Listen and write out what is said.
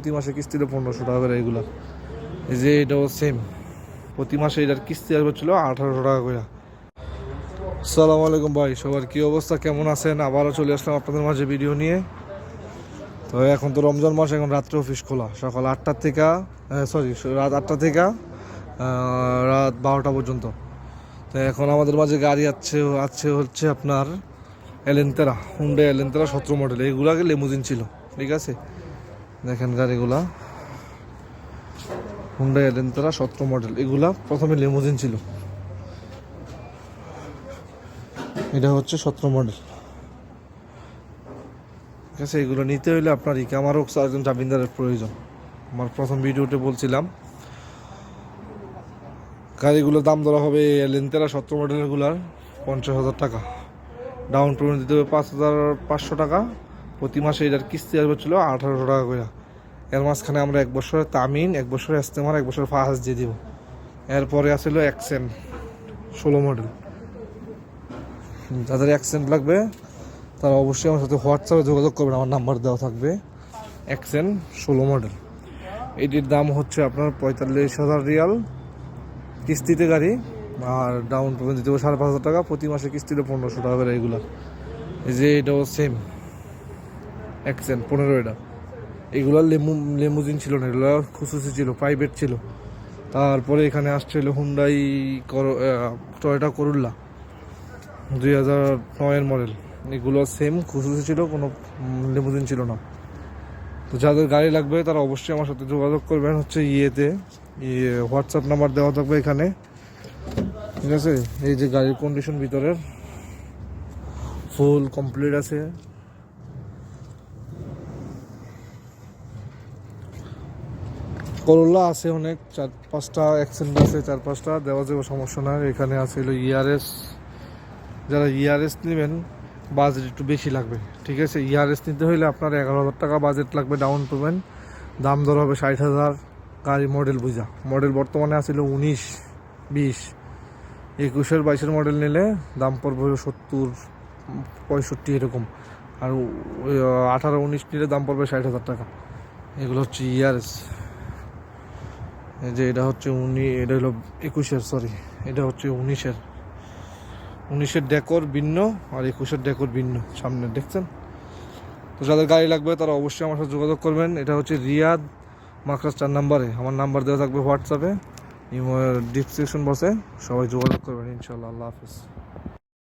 প্রতি মাসে কিস্তিতে পনেরোশো টাকা করে এগুলো। এই যে এটাও সেম প্রতি মাসে এটার কিস্তি আসবে ছিল আঠারোশো টাকা করে সালাম আলাইকুম ভাই, সবার কি অবস্থা? কেমন আছেন? আবারও চলে আসলাম আপনাদের মাঝে ভিডিও নিয়ে। তো এখন তো রমজান মাস, এখন রাত্রে অফিস খোলা। সকাল আটটার থেকে সরি রাত আটটা থেকে রাত বারোটা পর্যন্ত। তো এখন আমাদের মাঝে গাড়ি আছে আছে হচ্ছে আপনার এলেন্তেরা হুন্ডে এলেন্তেরা সতেরো মডেল এইগুলো আগে লেমুজিন ছিল, ঠিক আছে? দেখেন গাড়িগুলা। হুন্ডা এলেন্তেরা সতেরো মডেল এগুলা প্রথমে লেমুজিন ছিল। এটা হচ্ছে সতেরো মডেল ঠিক আছে, এগুলো নিতে হলে আপনার ইকে ইকামারও একজন জামিনদারের প্রয়োজন। আমার প্রথম ভিডিওতে বলছিলাম। গাড়িগুলোর দাম ধরা হবে লেন্তেরা সতেরো মডেলগুলার পঞ্চাশ হাজার টাকা। ডাউন পেমেন্ট দিতে হবে পাঁচ হাজার পাঁচশো টাকা। প্রতি মাসে এটার কিস্তি আসবে ছিল আঠারোশো টাকা করে এর মাঝখানে আমরা এক বছরের তামিন, এক বছরের এস্তেমার এক বছর ফাহাজ দিয়ে দিব। এরপরে আসলে অ্যাকসেন্ট, ষোলো মডেল। যাদের অ্যাকসেন্ট লাগবে, তারা অবশ্যই আমার সাথে হোয়াটসঅ্যাপে যোগাযোগ করবেন, আমার নাম্বার দেওয়া থাকবে। অ্যাকসেন্ট, ষোলো মডেল। এটির দাম হচ্ছে আপনার পঁয়তাল্লিশ হাজার রিয়াল। কিস্তিতে গাড়ি, আর ডাউন পেমেন্ট দিতে হবে সাড়ে পাঁচ হাজার টাকা। প্রতি মাসে কিস্তিতে পনেরোশো টাকা করে এগুলো। এই যে এটাও সেম অ্যাকসেন্ট পনেরো এটা। এগুলো লেমু, লেমুজিন ছিল না, এগুলো খুশুসি ছিল, প্রাইভেট ছিল। তারপরে এখানে আসছে হলো হুন্ডাই টয়টা করুল্লা দুই হাজার নয়ের মডেল এগুলো সেম খুশুসি ছিল, কোনো লেমুজিন ছিল না। তো যাদের গাড়ি লাগবে, তারা অবশ্যই আমার সাথে যোগাযোগ করবেন হচ্ছে ইয়েতে। ইয়ে হোয়াটসঅ্যাপ নাম্বার দেওয়া থাকবে এখানে। ঠিক আছে? এই যে গাড়ির কন্ডিশন ভিতরের ফুল কমপ্লিট আছে। করোলা আছে অনেক, চার পাঁচটা অ্যাক্সেন্ট আছে, চার পাঁচটা, দেওয়া যাবে সমস্যা নয় এখানে আছে হলো ইয়ারএস যারা ইয়ারএস নেবেন বাজেট একটু বেশি লাগবে, ঠিক আছে? ইয়ারএস নিতে হলে আপনার এগারো হাজার টাকা বাজেট লাগবে ডাউন পেমেন্ট দাম দর হবে ষাট হাজার, গাড়ি মডেল বুঝা। মডেল বর্তমানে আছিল উনিশ, বিশ। একুশের, বাইশের মডেল নিলে দাম পড়বে সত্তর, পঁয়ষট্টি এরকম। আর আঠারো, উনিশ নিলে দাম পড়বে ষাট হাজার টাকা। এগুলো হচ্ছে ইয়ারএস এই যে এটা হচ্ছে উনি, এটা হলো একুশের সরি এটা হচ্ছে উনিশের। উনিশের ডেকর ভিন্ন আর একুশের ডেকর ভিন্ন, সামনে, দেখছেন? তো যাদের গাড়ি লাগবে তারা অবশ্যই আমার সাথে যোগাযোগ করবেন। এটা হচ্ছে রিয়াদ মাকরাজ চার নাম্বারে। আমার নাম্বার দেওয়া থাকবে হোয়াটসঅ্যাপে ডিসক্রিপশন বসে সবাই যোগাযোগ করবেন ইনশাল্লাহ আল্লাহ হাফিজ।